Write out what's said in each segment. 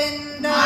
And the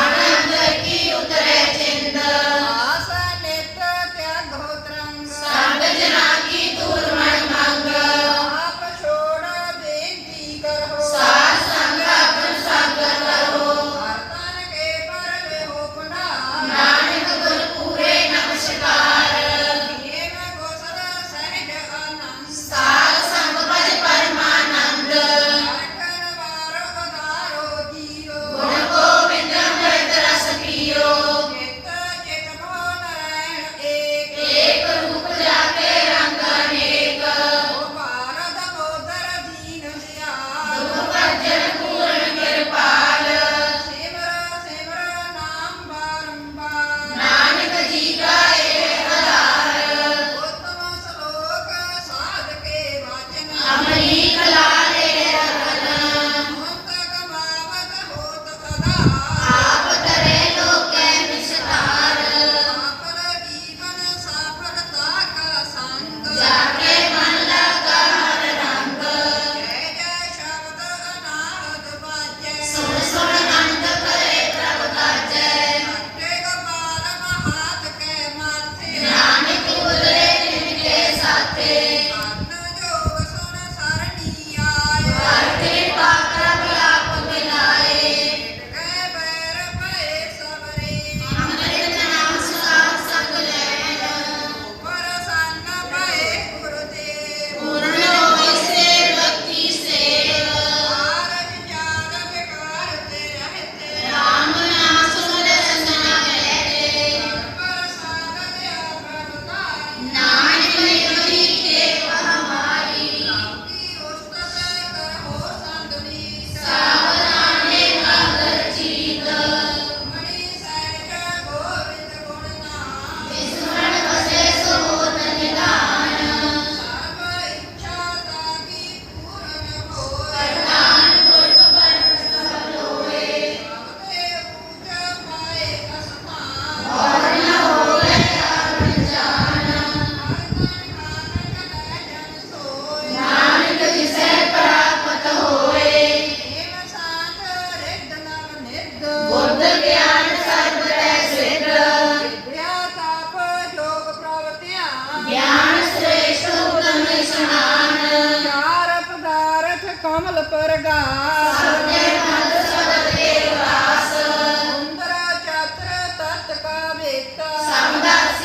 Recordar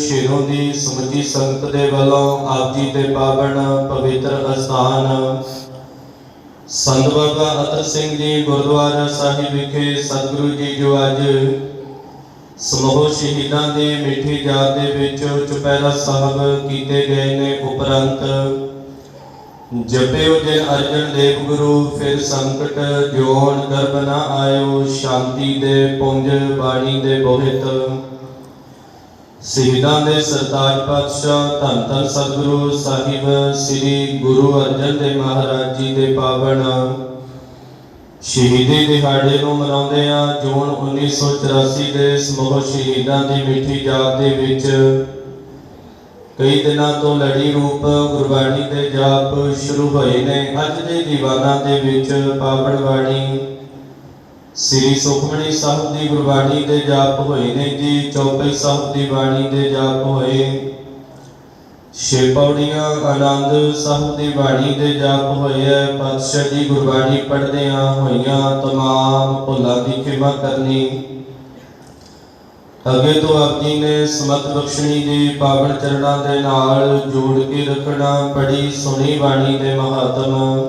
Sheron ਦੀ ਸਮੁੱਚੀ ਸੰਗਤ ਦੇ ਵੱਲੋਂ ਆਪ ਜੀ ਦੇ ਪਾਵਨ ਪਵਿੱਤਰ ਅਸਥਾਨ। ਸੰਤ ਬਾਬਾ ਅਤਰ ਸਿੰਘ ਜੀ ਗੁਰਦੁਆਰਾ ਸਾਹਿਬ ਵਿਖੇ ਸਤਿਗੁਰੂ ਜੀ ਜੋ ਅੱਜ ਸਮੂਹ ਸ਼ਹੀਦਾਂ ਦੀ ਮਿੱਠੀ ਯਾਦ ਦੇ ਵਿੱਚ ਚੁਪਹਿਰਾ ਸਾਹਿਬ ਕੀਤੇ ਗਏ ਨੇ ਉਪਰੰਤ ਜਪਿਓ ਜੇ ਅਰਜਨ ਦੇਵ ਗੁਰੂ, ਫਿਰ ਸੰਕਟ ਜੋਨ ਗਰਭ ਨਾ ਆਇਓ, ਸ਼ਾਂਤੀ ਦੇ ਪੁੰਜ ਬਾਣੀ ਦੇ ਬੋਹਿਤ ਸ਼ਹੀਦਾਂ ਦੇ ਸਰਤਾਜ ਪਾਤਸ਼ਾਹ, ਧੰਨ ਧੰਨ ਸਤਿਗੁਰੂ ਸਾਹਿਬ, ਸ੍ਰੀ ਗੁਰੂ ਅਰਜਨ ਦੇਵ ਮਹਾਰਾਜ ਜੀ ਦੇ ਪਾਵਨ। ਸ਼ਹੀਦੀ ਦਿਹਾੜੇ ਨੂੰ ਮਨਾਉਂਦੇ ਆ ਜੂਨ 1984 ਦੇ ਸਮੂਹ ਸ਼ਹੀਦਾਂ ਦੀ ਮਿੱਠੀ ਯਾਦ ਦੇ ਵਿੱਚ। ਕਈ ਦਿਨਾਂ ਤੋਂ ਲੜੀ ਰੂਪ ਗੁਰਬਾਣੀ ਦੇ ਜਾਪ ਸ਼ੁਰੂ ਹੋਏ ਨੇ। ਅੱਜ ਦੇ ਦੀਵਾਨਾਂ ਦੇ ਵਿੱਚ ਪਾਵਨ ਬਾਣੀ ਸ੍ਰੀ ਸੁਖਮਨੀ ਸਾਹਿਬ ਦੀ ਗੁਰਬਾਣੀ ਦੇ ਜਾਪ ਹੋਏ ਨੇ ਜੀ ਚੌਪਈ ਸਾਹਿਬ ਦੀ ਬਾਣੀ ਦੇ ਜਾਪ ਹੋਏ। ਛੇ ਪੌੜੀਆਂ ਆਨੰਦ ਸਾਹਿਬ ਦੀ ਬਾਣੀ ਦੇ ਜਾਪ ਹੋਏ ਹੈ ਪਾਤਸ਼ਾਹ ਜੀ ਗੁਰਬਾਣੀ ਪੜ੍ਹਦਿਆਂ ਹੋਈਆਂ ਤਮਾਮ ਭੁੱਲਾਂ ਦੀ ਖਿਮਾ ਕਰਨੀ। ਅੱਗੇ ਤੋਂ ਆਪ ਜੀ ਨੇ ਸਮਤ ਬਖਸ਼ਣੀ ਦੀ ਪਾਵਨ ਚਰਨਾਂ ਦੇ ਨਾਲ ਜੋੜ ਕੇ ਰੱਖਣਾ, ਬੜੀ ਸੁਣੀ ਬਾਣੀ ਦੇ ਮਹਾਤਮਾ।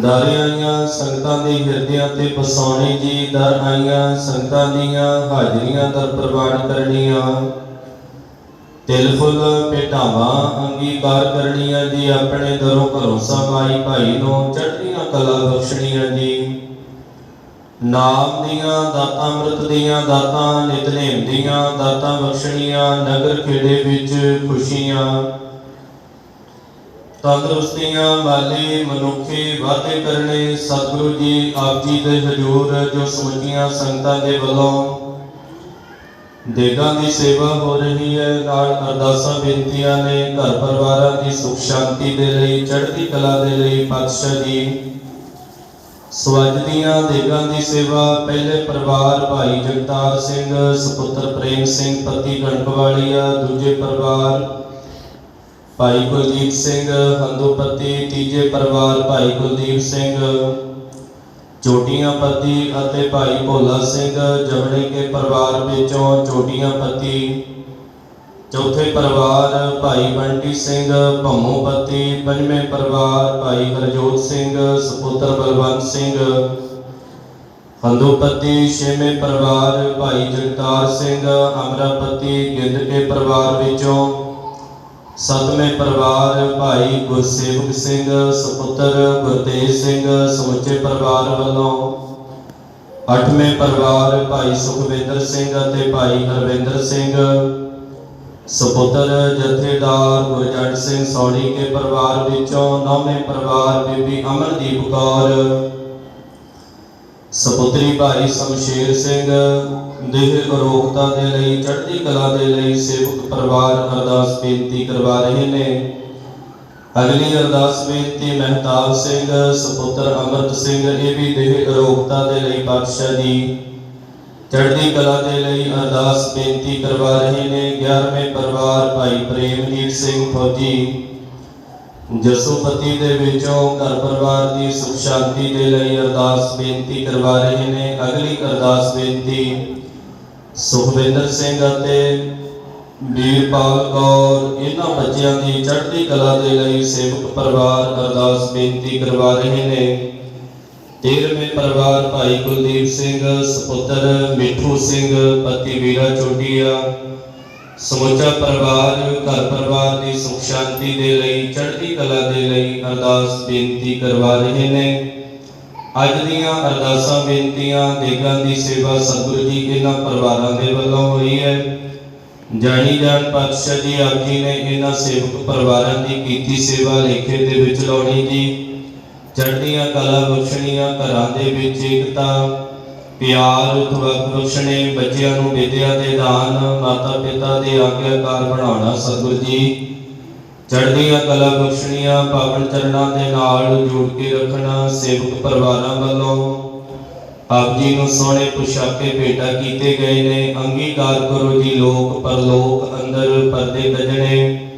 ਦਰ ਆਈਆਂ ਸੰਗਤਾਂ ਦੇ ਹਿਰਦਿਆਂ ਤੇ ਬਸਾਉਣੀ ਜੀ ਦਰ ਆਈਆਂ ਸੰਗਤਾਂ ਦੀਆਂ ਹਾਜ਼ਰੀਆਂ ਦਰ ਪ੍ਰਵਾਨ ਕਰਨੀਆਂ। ਤਿਲ ਫੁੱਲ ਭੇਟਾਵਾਂ ਅੰਗੀਕਾਰ ਕਰਨੀਆਂ ਜੀ, ਆਪਣੇ ਦਰੋਂ ਘਰੋਂ ਸਮਾਈ ਭਾਈ ਨੂੰ ਚੜ੍ਹਦੀਆਂ ਕਲਾ ਬਖਸ਼ਣੀਆਂ ਜੀ। ਨਾਮ ਦੀਆਂ ਦਾਤਾਂ, ਅੰਮ੍ਰਿਤ ਦੀਆਂ ਦਾਤਾਂ, ਨਿਤਨੇਮ ਦੀਆਂ ਦਾਤਾਂ ਬਖਸ਼ਣੀਆਂ, ਨਗਰ ਖੇੜੇ ਵਿੱਚ ਖੁਸ਼ੀਆਂ। ਤੰਦਰੁਸਤੀਆਂ ਵਾਲੇ ਮਨੁੱਖੇ ਵਾਅਦੇ ਕਰਨੇ ਸਤਿਗੁਰੂ ਜੀ ਆਪ ਜੀ ਦੇ ਹਜ਼ੂਰ ਜੋ ਸਮੁੱਚੀਆਂ ਸੰਗਤਾਂ ਦੇ ਵੱਲੋਂ ਦੇਗਾਂ ਦੀ ਸੇਵਾ ਹੋ ਰਹੀ ਹੈ, ਨਾਲ ਅਰਦਾਸਾਂ ਬੇਨਤੀਆਂ ਨੇ ਘਰ ਪਰਿਵਾਰਾਂ ਦੀ ਸੁਖ ਸ਼ਾਂਤੀ ਦੇ ਲਈ, ਚੜ੍ਹਦੀ ਕਲਾ ਦੇ ਲਈ, ਪਾਤਸ਼ਾਹ ਜੀ। ਸਵੱਜ ਦੀਆਂ ਦੇਗਾਂ ਦੀ ਸੇਵਾ, ਪਹਿਲੇ ਪਰਿਵਾਰ ਭਾਈ ਜਗਤਾਰ ਸਿੰਘ, ਸੁਪੁੱਤਰ ਪ੍ਰੇਮ ਸਿੰਘ, ਪਤੀ ਕਣਕਵਾਲੀਆ, ਦੂਜੇ ਪਰਿਵਾਰ ਭਾਈ ਕੁਲਦੀਪ ਸਿੰਘ, ਹੰਦੋਪਤੀ, ਤੀਜੇ ਪਰਿਵਾਰ ਭਾਈ ਕੁਲਦੀਪ ਸਿੰਘ, ਚੋਟੀਆਂ ਪਤੀ ਅਤੇ ਭਾਈ ਭੋਲਾ ਸਿੰਘ, ਜਮਣੇ ਕੇ ਪਰਿਵਾਰ ਵਿੱਚੋਂ ਚੋਟੀਆਂ ਪਤੀ, ਚੌਥੇ ਪਰਿਵਾਰ ਭਾਈ ਬੰਟੀ ਸਿੰਘ, ਭੰਮੂ ਪਤੀ, ਪੰਜਵੇਂ ਪਰਿਵਾਰ ਭਾਈ ਹਰਜੋਤ ਸਿੰਘ, ਸੁਪੁੱਤਰ ਬਲਵੰਤ ਸਿੰਘ, ਹੰਦੋਪਤੀ, ਛੇਵੇਂ ਪਰਿਵਾਰ ਭਾਈ ਜਗਤਾਰ ਸਿੰਘ, ਅਮਰਾਪਤੀ ਗਿੱਦ ਕੇ ਪਰਿਵਾਰ ਵਿੱਚੋਂ ਸਤਵੇਂ ਪਰਿਵਾਰ ਭਾਈ ਗੁਰਸੇਵਕ ਸਿੰਘ, ਸੁਪੁੱਤਰ ਗੁਰਤੇਜ ਸਿੰਘ, ਸਮੁੱਚੇ ਪਰਿਵਾਰ ਵੱਲੋਂ ਅੱਠਵੇਂ ਪਰਿਵਾਰ ਭਾਈ ਸੁਖਵਿੰਦਰ ਸਿੰਘ ਅਤੇ ਭਾਈ ਹਰਵਿੰਦਰ ਸਿੰਘ, ਸੁਪੁੱਤਰ ਜਥੇਦਾਰ ਗੁਰਜੰਟ ਸਿੰਘ ਸੌੜੀ ਕੇ ਪਰਿਵਾਰ ਵਿੱਚੋਂ ਨੌਵੇਂ ਪਰਿਵਾਰ ਬੀਬੀ ਅਮਨਦੀਪ ਕੌਰ ਸਪੁੱਤਰੀ ਭਾਈ ਸ਼ਮਸ਼ੇਰ ਸਿੰਘ ਦੇਹ ਅਰੋਗਤਾ ਦੇ ਲਈ, ਚੜ੍ਹਦੀ ਕਲਾ ਦੇ ਲਈ ਸੇਵਕ ਪਰਿਵਾਰ ਅਰਦਾਸ ਬੇਨਤੀ ਕਰਵਾ ਰਹੇ ਨੇ। ਅਗਲੀ ਅਰਦਾਸ ਬੇਨਤੀ, ਮਹਿਤਾਬ ਸਿੰਘ, ਸਪੁੱਤਰ ਅਮਰਤ ਸਿੰਘ, ਇਹ ਵੀ ਦੇਹ ਅਰੋਗਤਾ ਦੇ ਲਈ ਪਾਤਸ਼ਾਹ ਜੀ ਚੜ੍ਹਦੀ ਕਲਾ ਦੇ ਲਈ ਅਰਦਾਸ ਬੇਨਤੀ ਕਰਵਾ ਰਹੇ ਨੇ। 11ਵੇਂ ਪਰਿਵਾਰ ਭਾਈ ਪ੍ਰੇਮਜੀਤ ਸਿੰਘ ਫੌਜੀ ਜਸੋਪਤੀ ਦੇ ਵਿੱਚੋਂ ਘਰ ਪਰਿਵਾਰ ਦੀ ਸੁਖ ਸ਼ਾਂਤੀ ਦੇ ਲਈ ਅਰਦਾਸ ਬੇਨਤੀ ਕਰਵਾ ਰਹੇ ਨੇ। ਅਗਲੀ ਅਰਦਾਸ ਬੇਨਤੀ ਸੁਖਵਿੰਦਰ ਸਿੰਘ ਅਤੇ ਵੀਰਪਾਲ ਕੌਰ, ਇਹਨਾਂ ਬੱਚਿਆਂ ਦੀ ਚੜ੍ਹਦੀ ਕਲਾ ਦੇ ਲਈ ਸੇਵਕ ਪਰਿਵਾਰ ਅਰਦਾਸ ਬੇਨਤੀ ਕਰਵਾ ਰਹੇ ਨੇ। 13ਵੇਂ ਪਰਿਵਾਰ ਭਾਈ ਕੁਲਦੀਪ ਸਿੰਘ, ਸੁਪੁੱਤਰ ਮਿੱਠੂ ਸਿੰਘ, ਪਤੀ ਵੀਰਾ ਚੋਟੀਆ ਸਮੁੱਚਾ ਪਰਿਵਾਰ, ਘਰ ਪਰਿਵਾਰ ਦੀ ਸੁਖ ਸ਼ਾਂਤੀ ਦੇ ਲਈ, ਚੜ੍ਹਦੀ ਕਲਾ ਦੇ ਲਈ ਅਰਦਾਸ ਬੇਨਤੀ ਕਰਵਾ ਰਹੇ ਨੇ। ਅੱਜ ਦੀਆਂ ਅਰਦਾਸਾਂ, ਬੇਨਤੀਆਂ, ਦੇਗਾਂ ਦੀ ਸੇਵਾ ਸਤਿਗੁਰੂ ਜੀ ਇਹਨਾਂ ਪਰਿਵਾਰਾਂ ਦੇ ਵੱਲੋਂ ਹੋਈ ਹੈ। ਜਾਣੀ ਜਾਣ ਪਾਤਸ਼ਾਹ ਜੀ ਆਖੀ ਨੇ, ਇਹਨਾਂ ਸੇਵਕ ਪਰਿਵਾਰਾਂ ਦੀ ਕੀਤੀ ਸੇਵਾ ਲੇਖੇ ਦੇ ਵਿੱਚ ਲਾਉਣੀ ਜੀ। ਚੜ੍ਹਦੀਆਂ ਕਲਾ ਬਖਸ਼ਣੀਆਂ ਘਰਾਂ ਦੇ ਵਿੱਚ ਏਕਤਾ ਪਿਆਰ ਤਵਕ ਬਖਸ਼ਣੇ ਬੱਚਿਆਂ ਨੂੰ ਵਿਦਿਆ ਦੇ ਦਾਨ, ਮਾਤਾ ਪਿਤਾ ਦੇ ਆਗਿਆਕਾਰ ਬਣਾਉਣਾ ਸਤਿਗੁਰ ਜੀ। ਚੜ੍ਹਦੀਆਂ ਕਲਾ ਬਖਸ਼ਣੀਆਂ ਪਾਵਨ ਚਰਨਾਂ ਦੇ ਨਾਲ ਜੋੜ ਕੇ ਰੱਖਣਾ ਸੇਵਕ ਪਰਿਵਾਰਾਂ ਵੱਲੋਂ। ਆਪ ਜੀ ਨੂੰ ਸੋਹਣੇ ਪੁਸ਼ਾਕੇ ਭੇਟਾ ਕੀਤੇ ਗਏ ਨੇ। ਅੰਗੀਕਾਰ ਕਰੋ ਜੀ ਲੋਕ, ਪਰਲੋਕ ਅੰਦਰ ਪਰਦੇ ਕੱਜਣੇ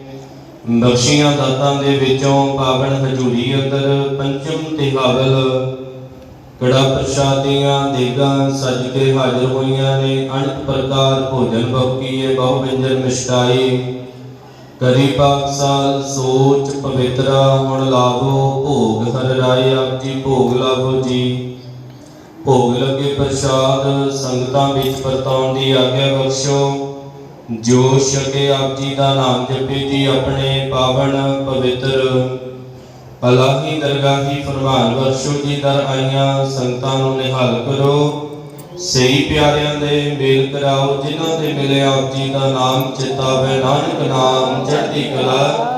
ਬਖਸ਼ੀਆਂ ਦਾਤਾਂ ਦੇ ਵਿੱਚੋਂ ਪਾਵਨ ਹਜੂਰੀ ਅੰਦਰ, ਪੰਚਮ ਤਿਹਾਵਲ ਕੜਾ ਪ੍ਰਸ਼ਾਦੀਆਂ ਦੇਗਾਂ ਸਜ ਕੇ ਹਾਜ਼ਰ ਹੋਈਆਂ ਨੇ? ਅਨੇਕ ਪ੍ਰਕਾਰ ਭੋਜਨ ਬਖੀਏ ਬਹੁ ਵਿੰਜਨ ਮਿਸ਼ਟਾਈ ਕਰੀ ਪਾਕਸਾਲ ਸੋਚ ਪਵਿੱਤਰਾ, ਹੁਣ ਲਾਭੋ ਭੋਗ ਹਰ ਰਾਏ ਆਪ ਜੀ ਭੋਗ ਲਾਭੋ ਜੀ। ਭੋਗ ਲੱਗੇ ਪ੍ਰਸ਼ਾਦ, ਸੰਗਤਾਂ ਵਿੱਚ ਵਰਤਾਉਣ ਦੀ ਆਗਿਆ ਬਖਸ਼ੋ। ਜੋ ਛਕੇ ਆਪ ਜੀ ਦਾ ਨਾਮ ਜਪੇ ਜੀ, ਆਪਣੇ ਪਾਵਨ ਪਵਿੱਤਰ। ਅਲਾਹੀ ਦਰਗਾਹੀ ਫਰਮਾਨ ਵਰਸ਼ੋ ਜੀ ਦਰ ਆਈਆਂ, ਸੰਗਤਾਂ ਨੂੰ ਨਿਹਾਲ ਕਰੋ। ਸਹੀ ਪਿਆਰਿਆਂ ਦੇ ਮੇਲ ਕਰਾਓ, ਜਿਨ੍ਹਾਂ ਦੇ ਮਿਲਿਆ ਆਪ ਜੀ ਦਾ ਨਾਮ ਚਿਤਾਵੇ ਨਾਨਕ ਨਾਮ, ਚੜ੍ਹਦੀ ਕਲਾ।